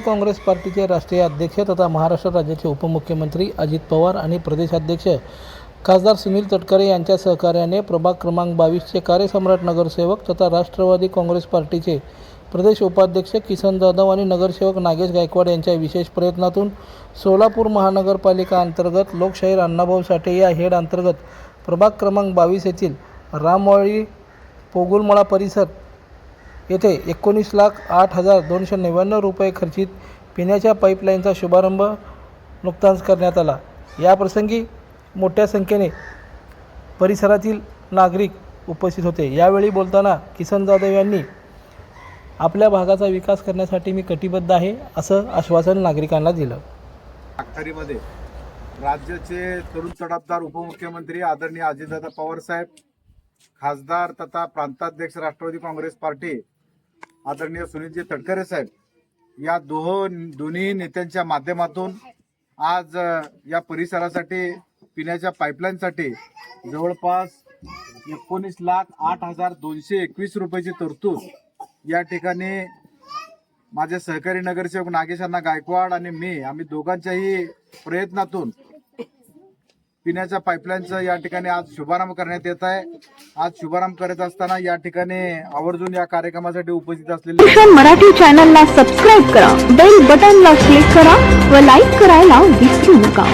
काँग्रेस पार्टीचे राष्ट्रीय अध्यक्ष तथा महाराष्ट्र राज्याचे उपमुख्यमंत्री अजित पवार आणि प्रदेशाध्यक्ष खासदार सुनील तटकरे यांच्या सहकार्याने प्रभाग क्रमांक बावीसचे कार्यसम्राट नगरसेवक तथा राष्ट्रवादी काँग्रेस पार्टीचे प्रदेश उपाध्यक्ष किसन जाधव आणि नगरसेवक नागेश गायकवाड यांच्या विशेष प्रयत्नातून सोलापूर महानगरपालिका अंतर्गत लोकशाहीर अण्णाभाऊ साठे या हेड अंतर्गत प्रभाग क्रमांक बावीस येथील रामवाळी पोगुलमळा परिसर येथे एकोणीस लाख आठ हजार दोनशे नव्याण्णव रुपये खर्चित पिण्याच्या पाईपलाईनचा शुभारंभ नुकताच करण्यात आला. याप्रसंगी मोठ्या संख्येने परिसरातील नागरिक उपस्थित होते. यावेळी बोलताना किसन जाधव यांनी आपल्या भागाचा विकास करण्यासाठी मी कटिबद्ध आहे असं आश्वासन नागरिकांना दिलं. अखतारीमध्ये राज्याचे तरुण चढापदार उपमुख्यमंत्री आदरणीय अजितदादा पवार साहेब खासदार तथा प्रांताध्यक्ष राष्ट्रवादी काँग्रेस पार्टी आदरणीय सुनीलजी तटकरे साहेब या दोह दोन्ही नेत्यांच्या माध्यमातून आज या परिसरासाठी पिण्याच्या पाईपलाईनसाठी जवळपास एकोणीस लाख आठ हजार दोनशे एकवीस रुपयाची तरतूद या ठिकाणी माझे सहकारी नगरसेवक नागेशांना गायकवाड आणि मी आम्ही दोघांच्याही प्रयत्नातून पिण्याच्या पाईपलाईनचा या ठिकाणी आज शुभारंभ करण्यात येत आहे. आज शुभारंभ करत असताना या ठिकाणी आवर्जून या कार्यक्रमासाठी उपस्थित असलेले मराठी चॅनलला सबस्क्राईब करा. बेल बटनला क्लिक करा व लाईक करायला विसरू नका.